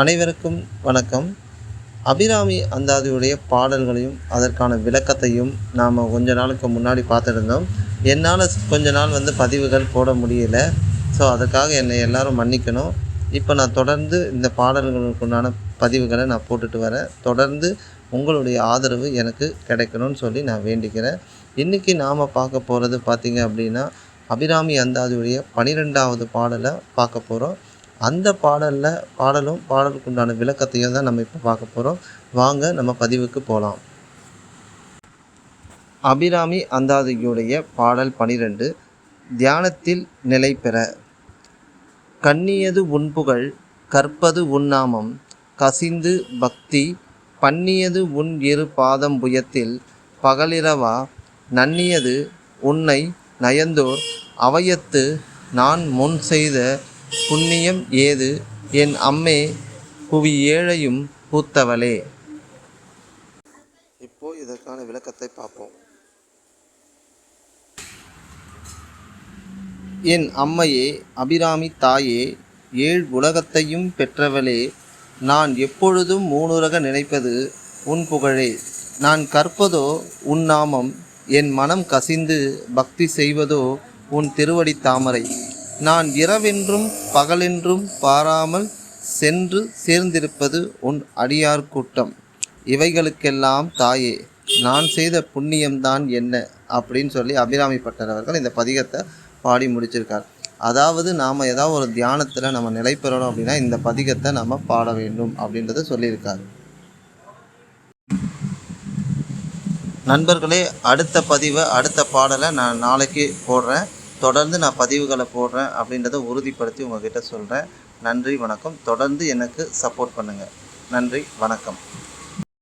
அனைவருக்கும் வணக்கம். அபிராமி அந்தாதியுடைய பாடல்களையும் அதற்கான விளக்கத்தையும் நாம் கொஞ்ச நாளுக்கு முன்னாடி பார்த்துருந்தோம். என்னால் கொஞ்ச நாள் வந்து பதிவுகள் போட முடியல. ஸோ அதுக்காக என்னை எல்லாரும் மன்னிக்கணும். இப்போ நான் தொடர்ந்து இந்த பாடல்களுக்குண்டான பதிவுகளை நான் போட்டுட்டு வரேன். தொடர்ந்து உங்களுடைய ஆதரவு எனக்கு கிடைக்கணும்னு சொல்லி நான் வேண்டிக்கிறேன். இன்றைக்கி நாம் பார்க்க போகிறது பார்த்திங்க அப்படின்னா அபிராமி அந்தாதியுடைய பனிரெண்டாவது பாடலை பார்க்க போகிறோம் அந்த பாடலில் பாடலும் பாடலுக்கு உண்டான விளக்கத்தையும் தான் நம்ம இப்போ பார்க்க போகிறோம் வாங்க நம்ம பதிவுக்கு போகலாம் அபிராமி அந்தாதியுடைய பாடல் பனிரெண்டு தியானத்தில் நிலை பெற. கண்ணியது உன்புகழ் கற்பது உன்னாமம் கசிந்து பக்தி பண்ணியது உன் இரு பாதம் புயத்தில். பகலிரவா நன்னியது உன்னை நயந்தோர். அவையத்து நான் முன் செய்த புண்ணியம் ஏது? என் அம்மே புவி ஏழையும் பூத்தவளே. இப்போ இதற்கான விளக்கத்தை பார்ப்போம். என் அம்மையே அபிராமி தாயே ஏழ் உலகத்தையும் பெற்றவளே. நான் எப்பொழுதும் மூணுலக நினைப்பது உன் புகழே. நான் கற்பதோ உன் நாமம் என் மனம் கசிந்து பக்தி செய்வதோ உன் திருவடி தாமரை. நான் இரவென்றும் பகலென்றும் பாராமல் சென்று சேர்ந்திருப்பது உன் அடியார் கூட்டம். இவைகளுக்கெல்லாம் தாயே நான் செய்த புண்ணியம்தான் என்ன? அப்படின்னு சொல்லி அபிராமி பட்டர் அவர்கள் இந்த பதிகத்தை பாடி முடிச்சிருக்கார். அதாவது நாம் ஏதாவது ஒரு தியானத்தில் நம்ம நிலை பெறணும் அப்படின்னா இந்த பதிகத்தை நம்ம பாட வேண்டும் அப்படின்றத சொல்லியிருக்காரு. நண்பர்களே அடுத்த பதிவை அடுத்த பாடலை நான் நாளைக்கு போடுறேன். தொடர்ந்து நான் பதிவுகளை போடுறேன் அப்படின்றத உறுதிப்படுத்தி உங்ககிட்ட சொல்கிறேன் நன்றி வணக்கம். தொடர்ந்து எனக்கு சப்போர்ட் பண்ணுங்கள் நன்றி வணக்கம்.